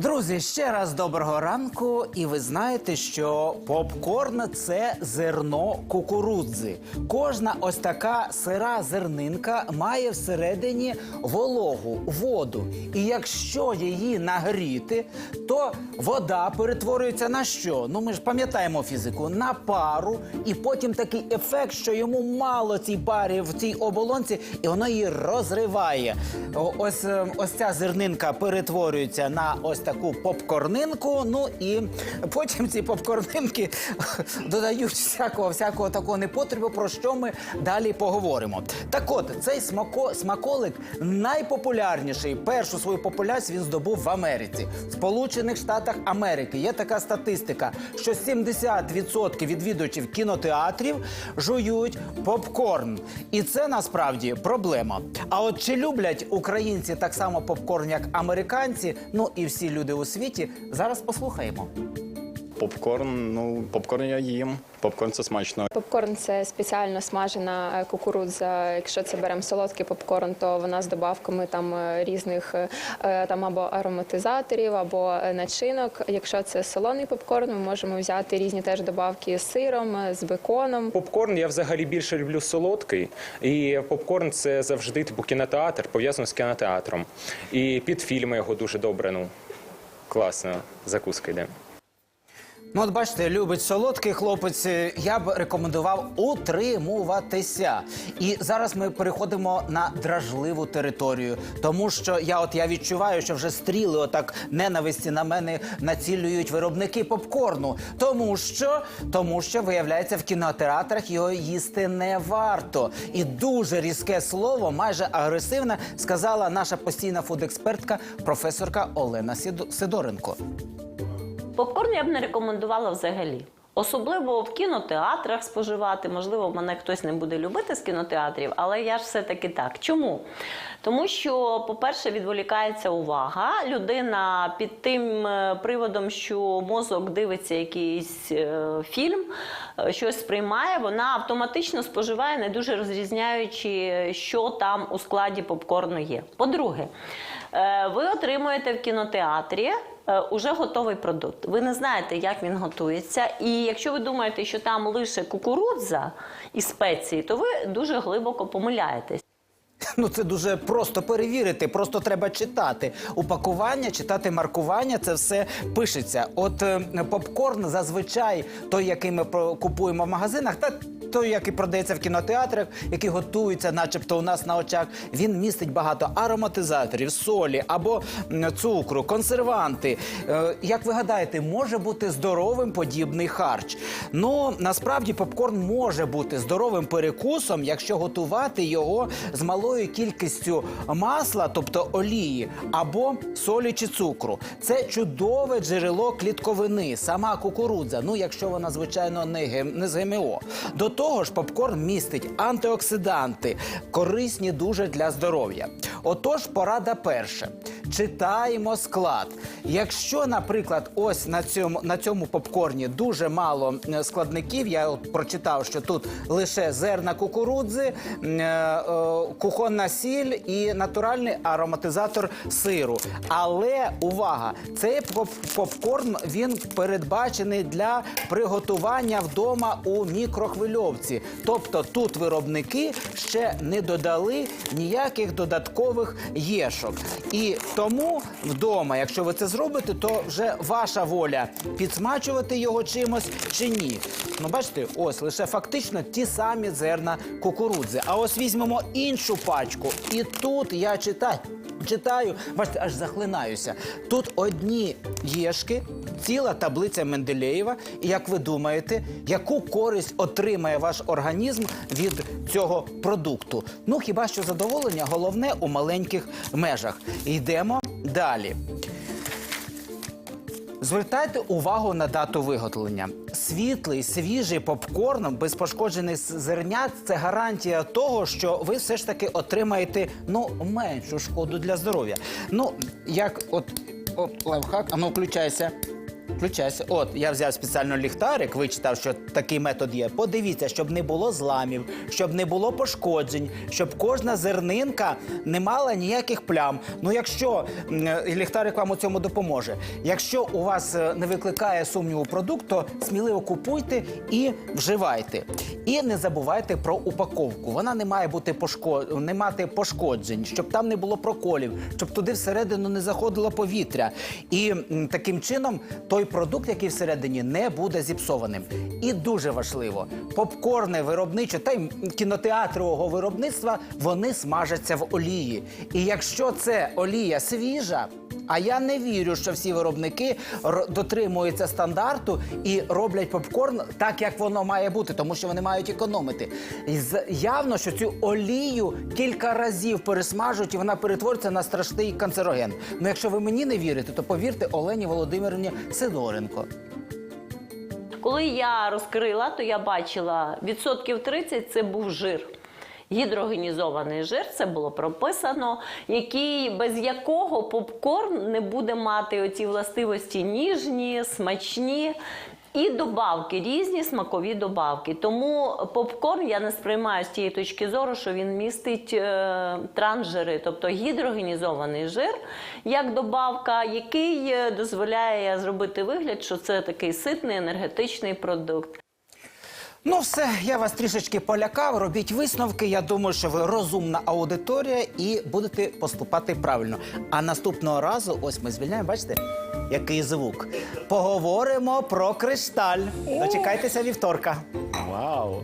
Друзі, ще раз доброго ранку. І ви знаєте, що попкорн це зерно кукурудзи. Кожна ось така сира зернинка має всередині вологу, воду. І якщо її нагріти, то вода перетворюється на що? Ну ми ж пам'ятаємо фізику, на пару, і потім такий ефект, що йому мало цій парі в цій оболонці, і воно її розриває. Ось, е, ось ця зернинка перетворюється на ось таку попкорнинку. Ну і потім ці попкорнинки додають всякого, всякого такого непотребу, про що ми далі поговоримо. Так от, цей смако, смаколик найпопулярніший. Першу свою популяцію він здобув в Америці, в Сполучених Штатах Америки. Є така статистика, що 70% відвідувачів кінотеатрів жують попкорн. І це насправді проблема. А от чи люблять українці так само попкорн, як американці? Ну і всі люди у світі зараз послухаємо. Попкорн, ну, попкорн я їм. Попкорн це смачно. Попкорн це спеціально смажена кукурудза. Якщо це беремо солодкий попкорн, то вона з добавками там е, різних е, там або ароматизаторів, або начинок. Якщо це солоний попкорн, ми можемо взяти різні теж добавки з сиром, е, з беконом. Попкорн я взагалі більше люблю солодкий, і попкорн це завжди типу кінотеатр, пов'язано з кінотеатром. І під фільми його дуже добре. Ну класна закуска йде. Ну, от бачите, любить солодкий хлопець. е, Я б рекомендував утримуватися. І зараз ми переходимо на дражливу територію, тому що я от я відчуваю, що вже стріли отак ненависті на мене націлюють виробники попкорну. Тому що тому що виявляється в кінотеатрах його їсти не варто. І дуже різке слово, майже агресивне, сказала наша постійна фудекспертка, професорка Олена Сидоренко. Попкорн я б не рекомендувала взагалі. Особливо в кінотеатрах споживати. Можливо, мене хтось не буде любити з кінотеатрів, але я ж все-таки так. Чому? Тому що, по-перше, відволікається увага. Людина під тим е, приводом, що мозок дивиться якийсь е, фільм, е, щось сприймає, вона автоматично споживає, не дуже розрізняючи, що там у складі попкорну є. По-друге, ви отримуєте в кінотеатрі уже готовий продукт. Ви не знаєте, як він готується. І якщо ви думаєте, що там лише кукурудза і спеції, то ви дуже глибоко помиляєтесь. Ну це дуже просто перевірити. Просто треба читати упакування, читати маркування. Це все пишеться. От е, попкорн зазвичай той, який ми купуємо в магазинах, та той, який продається в кінотеатрах, який готується, начебто, у нас на очах, він містить багато ароматизаторів, солі або цукру, консерванти. Е, як ви гадаєте, може бути здоровим подібний харч? Ну насправді попкорн може бути здоровим перекусом, якщо готувати його з малою кількістю масла, тобто олії, або солі чи цукру. Це чудове джерело клітковини, сама кукурудза. Ну, якщо вона, звичайно, не, з ГМО. До того ж, попкорн містить антиоксиданти, корисні дуже для здоров'я. Отож, порада перша. Читаємо склад. Якщо, наприклад, ось на цьому, на цьому попкорні дуже мало складників, я от прочитав, що тут лише зерна кукурудзи, е, кухонна сіль і натуральний ароматизатор сиру. Але увага, цей поп- попкорн він передбачений для приготування вдома у мікрохвильовці. Тобто тут виробники ще не додали ніяких додаткових єшок. І тому вдома, якщо ви це зробите, то вже ваша воля підсмачувати його чимось чи ні. Ну, бачите, ось лише фактично ті самі зерна кукурудзи. А ось візьмемо іншу пачку. І тут я читаю. Читаю, бачите, аж захлинаюся. Тут одні єшки, ціла таблиця Менделєєва. І як ви думаєте, яку користь отримає ваш організм від цього продукту? Ну хіба що задоволення головне у маленьких межах. Йдемо далі. Звертайте увагу на дату виготовлення. Світлий, свіжий попкорн, без пошкоджених зернят це гарантія того, що ви все ж таки отримаєте ну меншу шкоду для здоров'я. Ну як от, от лайфхак, а ну включайся. Включайся. От я взяв спеціально ліхтарик, вичитав, що такий метод є. Подивіться, щоб не було зламів, щоб не було пошкоджень, щоб кожна зернинка не мала ніяких плям. Ну, якщо е, ліхтарик вам у цьому допоможе. Якщо у вас е, не викликає сумніву продукт, то сміливо купуйте і вживайте. І не забувайте про упаковку. Вона не має бути пошко... не мати пошкоджень, щоб там не було проколів, щоб туди всередину не заходило повітря. І таким чином той продукт, який всередині, не буде зіпсованим. І дуже важливо, попкорни виробниче та й кінотеатрового виробництва вони смажаться в олії. І якщо це олія свіжа. А я не вірю, що всі виробники дотримуються стандарту і роблять попкорн так, як воно має бути, тому що вони мають економити. І явно, що цю олію кілька разів пересмажують, і вона перетворюється на страшний канцероген. Ну, якщо ви мені не вірите, то повірте Олені Володимирівні Сидоренко. Коли я розкрила, то я бачила відсотків 30 це був жир. Гідрогенізований жир, це було прописано, який, без якого попкорн не буде мати оці властивості ніжні, смачні. І добавки, різні смакові добавки. Тому попкорн я не сприймаю з тієї точки зору, що він містить е, трансжири, тобто гідрогенізований жир як добавка, який е, дозволяє зробити вигляд, що це такий ситний енергетичний продукт. Ну, все, я вас трішечки полякав. Робіть висновки. Я думаю, що ви розумна аудиторія і будете поступати правильно. А наступного разу, ось ми звільняємо, бачите, який звук. Поговоримо про кришталь. Дочекайтеся вівторка. Вау!